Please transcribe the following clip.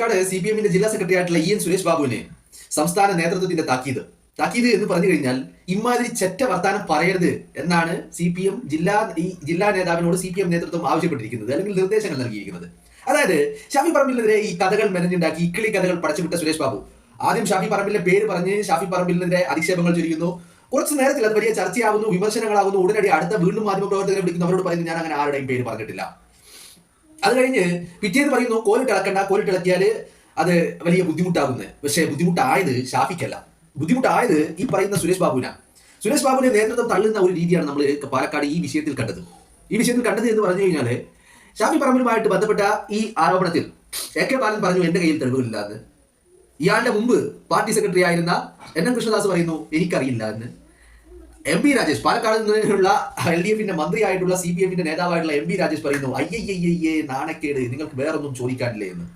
Palakkad C P എമ്മിന്റെ ജില്ലാ secretary ആയിട്ടുള്ള ഇ എൻ സുരേഷ് ബാബുവിനെ സംസ്ഥാന നേതൃത്വത്തിന്റെ താക്കീത്. താക്കീത് എന്ന് പറഞ്ഞു കഴിഞ്ഞാൽ ഇമാതിരി ചെറ്റ വർത്താനം പറയരുത് എന്നാണ് സി പി എം ജില്ലാ ഈ ജില്ലാ നേതാവിനോട് സി പി എം നേതൃത്വം ആവശ്യപ്പെട്ടിരിക്കുന്നത് അല്ലെങ്കിൽ നിർദ്ദേശങ്ങൾ നൽകിയിരിക്കുന്നത്. അതായത് ഷാഫി പറമ്പിലിനെതിരെ ഈ കഥകൾ മെനഞ്ഞുണ്ടാക്കി ഇക്കിളി കഥകൾ പടച്ചുവിട്ട സുരേഷ് ബാബു. ആദ്യം ഷാഫി പറമ്പിലിന്റെ പേര് പറഞ്ഞ് ഷാഫി പറമ്പിലിനെതിരെ അധിക്ഷേപങ്ങൾ ചൊരിയുന്നു. കുറച്ച് നേരത്തിൽ അത് വലിയ ചർച്ചയാകുന്നു വിമർശനങ്ങളാകുന്നു ഉടനടി അടുത്ത വീണ്ടും മാധ്യമപ്രവർത്തകരെ വിളിക്കുന്നവരോട് പറയുന്നു ഞാൻ അങ്ങനെ ആരുടെയും പേര് പറഞ്ഞിട്ടില്ല. അത് കഴിഞ്ഞ് പിറ്റേന്ന് പറയുന്നു കോലിട്ട് ഇളക്കണ്ട കോലിട്ട് ഇളക്കിയാൽ അത് വലിയ ബുദ്ധിമുട്ടാകുന്നത് പക്ഷേ ബുദ്ധിമുട്ടായത് ഷാഫിക്കല്ല. ബുദ്ധിമുട്ടായത് ഈ പറയുന്ന സുരേഷ് ബാബുവിനാണ് സുരേഷ് ബാബുവിന്റെ നേതൃത്വം തള്ളുന്ന ഒരു രീതിയാണ് നമ്മൾ പാലക്കാട് ഈ വിഷയത്തിൽ കണ്ടത്. ഈ വിഷയത്തിൽ കണ്ടത് എന്ന് പറഞ്ഞു കഴിഞ്ഞാൽ ഷാഫി പറമ്പിലുമായിട്ട് ബന്ധപ്പെട്ട ഈ ആരോപണത്തിൽ എ കെ ബാലൻ പറഞ്ഞു എന്റെ കയ്യിൽ തെളിവുകളില്ല എന്ന്. ഇയാളുടെ മുമ്പ് പാർട്ടി സെക്രട്ടറി ആയിരുന്ന എൻ എൻ കൃഷ്ണദാസ് പറയുന്നു എനിക്കറിയില്ല എന്ന്. M P Rajesh. പാലക്കാട് നിന്നുള്ള എൽ ഡി എഫിന്റെ മന്ത്രിയായിട്ടുള്ള സി പി എമ്മിന്റെ നേതാവായിട്ടുള്ള എം പി രാജേഷ് പറയുന്നു അയ്യയ്യയ്യേ നാണക്കേട്. നിങ്ങൾക്ക് വേറൊന്നും ചോദിക്കാനില്ലേ? എന്ന്.